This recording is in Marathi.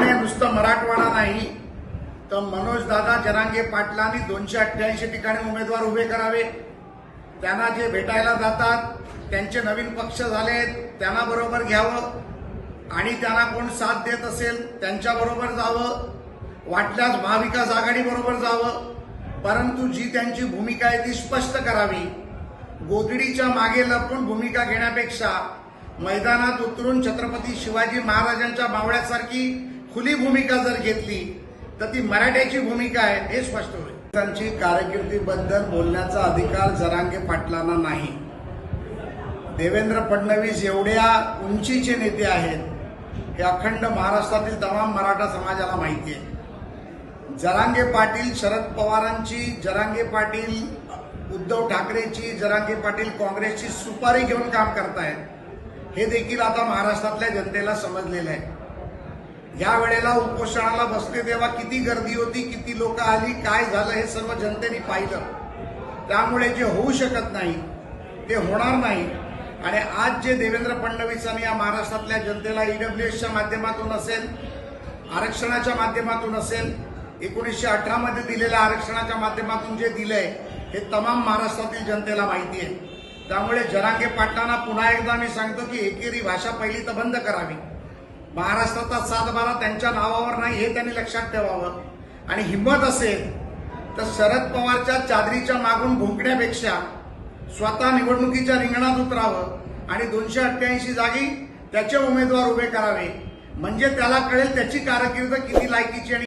पुणे नुसतं मराठवाडा नाही तर मनोज दादा जरांगे पाटलांनी दोनशे अठ्ठ्याऐंशी ठिकाणी उमेदवार उभे करावे. त्यांना जे भेटायला जातात त्यांचे नवीन पक्ष झाले त्यांना बरोबर घ्यावं. आणि त्यांना कोण साथ देत असेल त्यांच्याबरोबर जावं. वाटल्यास महाविकास आघाडीबरोबर जावं. परंतु जी त्यांची भूमिका आहे ती स्पष्ट करावी. गोधडीच्या मागे लपून भूमिका घेण्यापेक्षा मैदानात उतरून छत्रपती शिवाजी महाराजांच्या मावळ्यासारखी खुली भूमिका जर घेतली तर ती मराठ्याची भूमिका आहे हे स्पष्ट होईल. त्यांची कारकिर्दीबद्दल बोलण्याचा अधिकार जरांगे पाटलांना नाही. देवेंद्र फडणवीस एवढ्या उंचीचे नेते आहेत हे अखंड महाराष्ट्रातील तमाम मराठा समाजाला माहिती आहे. जरांगे पाटील शरद पवारांची जरांगे पाटील उद्धव ठाकरेची जरांगे पाटील काँग्रेसची सुपारी घेऊन काम करतायत हे देखील आता महाराष्ट्रातल्या जनतेला समजलेलं आहे. या वेळेला उपोषणाला बसले तेव्हा किती गर्दी होती किती लोक आली काय झालं हे सर्व जनतेने पाहिलं. त्यामुळे जे होऊ शकत नाही ते होणार नाही. आणि आज जे देवेंद्र फडणवीसांनी या महाराष्ट्रातल्या जनतेला ईडब्ल्यूएसच्या माध्यमातून असेल आरक्षणाच्या माध्यमातून असेल एकोणीसशे अठरामध्ये दिलेल्या आरक्षणाच्या माध्यमातून जे दिलंय हे तमाम महाराष्ट्रातील जनतेला माहिती आहे. त्यामुळे जरांगे पाटलांना पुन्हा एकदा मी सांगतो की एकेरी भाषा पहिली तर बंद करावी. महाराष्ट्राचा सातबारा त्यांच्या नावावर नाही हे त्यांनी लक्षात ठेवावं. आणि हिंमत असेल तर शरद पवारच्या चादरीच्या मागून भुंकण्यापेक्षा स्वतः निवडणुकीच्या रिंगणात उतरावं आणि दोनशे अठ्ठ्याऐंशी जागी त्याचे उमेदवार उभे करावे. म्हणजे त्याला कळेल त्याची कारकीर्द किती लायकीची आणि